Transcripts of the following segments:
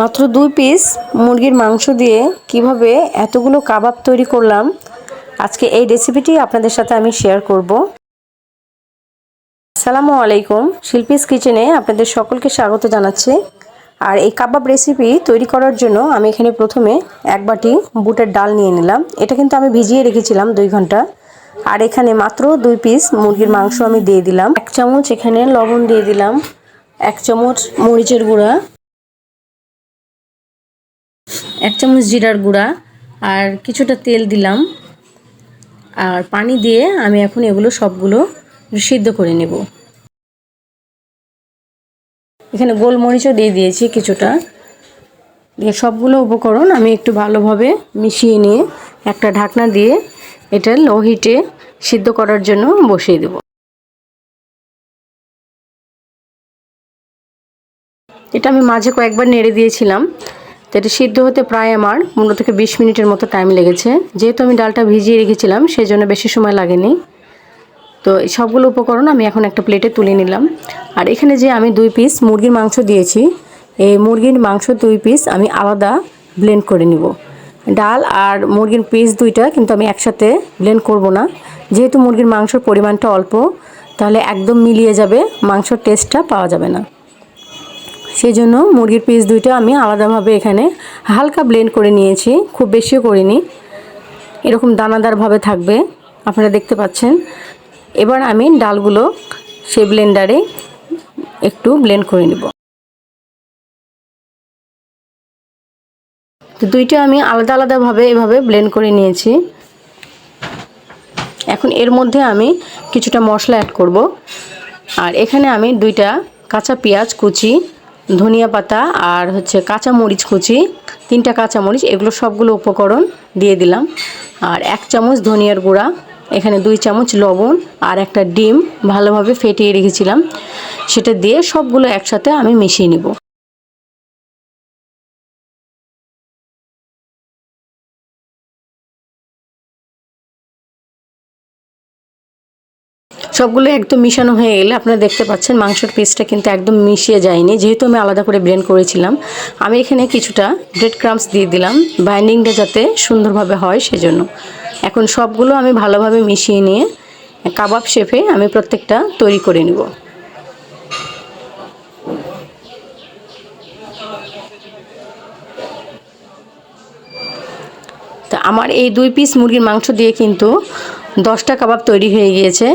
মাত্র দুই পিস মুরগির মাংস দিয়ে কীভাবে এতগুলো কাবাব তৈরি করলাম, আজকে এই রেসিপিটি আপনাদের সাথে আমি শেয়ার করব। সালামু আলাইকুম, শিল্পীস কিচেনে আপনাদের সকলকে স্বাগত জানাচ্ছি। আর এই কাবাব রেসিপি তৈরি করার জন্য আমি এখানে প্রথমে এক বাটি বুটের ডাল নিয়ে নিলাম। এটা কিন্তু আমি ভিজিয়ে রেখেছিলাম দুই ঘণ্টা। আর এখানে মাত্র দুই পিস মুরগির মাংস আমি দিয়ে দিলাম। এক চামচ এখানে লবণ দিয়ে দিলাম। এক চামচ মরিচের গুঁড়া। এক চামচ জিরার গুঁড়া আর কিছুটা তেল দিলাম। আর পানি দিয়ে আমি এখন এগুলো সবগুলো সিদ্ধ করে নেব। এখানে গোলমরিচও দিয়ে দিয়েছি কিছুটা। দিয়ে সবগুলো উপকরণ আমি একটু ভালোভাবে মিশিয়ে নিয়ে একটা ঢাকনা দিয়ে এটা লো হিটে সিদ্ধ করার জন্য বসিয়ে দেব। এটা আমি মাঝে কয়েকবার নেড়ে দিয়েছিলাম। এটা সিদ্ধ হতে প্রায় আমার, পনেরো থেকে বিশ মিনিটের মতো টাইম লেগেছে। যেহেতু আমি ডালটা ভিজিয়ে রেখেছিলাম সেই জন্য বেশি সময় লাগেনি। তো এই সবগুলো উপকরণ আমি এখন একটা প্লেটে তুলে নিলাম। আর এখানে যে আমি দুই পিস মুরগির মাংস দিয়েছি, এই মুরগির মাংস দুই পিস আমি আলাদা ব্লেন্ড করে নিব। ডাল আর মুরগির পিস দুইটা কিন্তু আমি একসাথে ব্লেন্ড করব না। যেহেতু মুরগির মাংসর পরিমাণটা অল্প, তাহলে একদম মিলিয়ে যাবে, মাংসর টেস্টটা পাওয়া যাবে না। সেই জন্য মুরগির পিস দুইটা আমি আলাদাভাবে এখানে হালকা ব্লেন্ড করে নিয়েছি, খুব বেশিও করিনি। এরকম দানাদারভাবে থাকবে, আপনারা দেখতে পাচ্ছেন। এবার আমি ডালগুলো সেই ব্লেন্ডারে একটু ব্লেন্ড করে নেব। তো দুইটা আমি আলাদা আলাদাভাবে এভাবে ব্লেন্ড করে নিয়েছি। এখন এর মধ্যে আমি কিছুটা মশলা অ্যাড করব। আর এখানে আমি দুইটা কাঁচা পেঁয়াজ কুচি ধনিয়া পাতা আর হচ্ছে কাঁচা মরিচ কুচি, তিনটা কাঁচা মরিচ এগুলো সবগুলো উপকরণ দিয়ে দিলাম। আর এক চামচ ধনিয়ার গুঁড়া, এখানে দুই চামচ লবণ আর একটা ডিম ভালোভাবে ফেটিয়ে রেখেছিলাম। সেটা দিয়ে সবগুলো একসাথে আমি মিশিয়ে নিব। সবগুলো একদম মিশানো হয়ে গেলে আপনারা দেখতে পাচ্ছেন মাংসর পিসটা কিন্তু একদম মিশিয়ে যায়নি। যেহেতু আমি আলাদা করে ব্লেন্ড করেছিলাম, আমি এখানে কিছুটা ব্রেড ক্রামস দিয়ে দিলাম বাইন্ডিংটা যাতে সুন্দরভাবে হয় সেজন্য। এখন সবগুলো আমি ভালোভাবে মিশিয়ে নিয়ে কাবাব শেফে আমি প্রত্যেকটা তৈরি করে নেব। তা আমার এই দুই পিস মুরগির মাংস দিয়ে কিন্তু দশটা কাবাব তৈরি হয়ে গিয়েছে।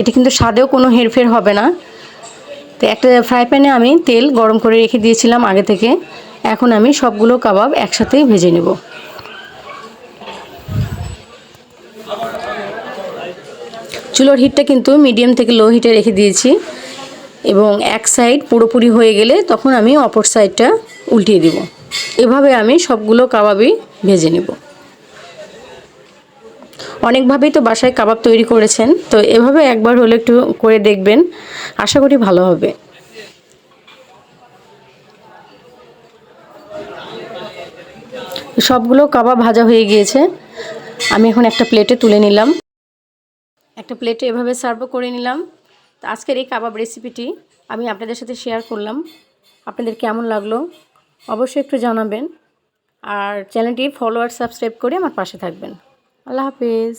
এটা কিন্তু স্বাদেও কোনো হেরফের হবে না। তো একটা ফ্রাই প্যানে আমি তেল গরম করে রেখে দিয়েছিলাম আগে থেকে। এখন আমি সবগুলো কাবাব একসাথেই ভেজে নেব। চুলোর হিটটা কিন্তু মিডিয়াম থেকে লো হিটে রেখে দিয়েছি এবং এক সাইড পুরোপুরি হয়ে গেলে তখন আমি অপর সাইডটা উল্টিয়ে দিব। এভাবে আমি সবগুলো কাবাবই ভেজে নেব। অনেকভাবেই তো বাসায় কাবাব তৈরি করেছেন, তো এভাবে একবার হলে একটু করে দেখবেন, আশা করি ভালো হবে। সবগুলো কাবাব ভাজা হয়ে গিয়েছে, আমি এখন একটা প্লেটে তুলে নিলাম। একটা প্লেটে এভাবে সার্ভ করে নিলাম। তো আজকের এই কাবাব রেসিপিটি আমি আপনাদের সাথে শেয়ার করলাম। আপনাদের কেমন লাগল অবশ্যই একটু জানাবেন। আর চ্যানেলটি ফলো আর সাবস্ক্রাইব করে আমার পাশে থাকবেন। আল্লাহ হাফেজ।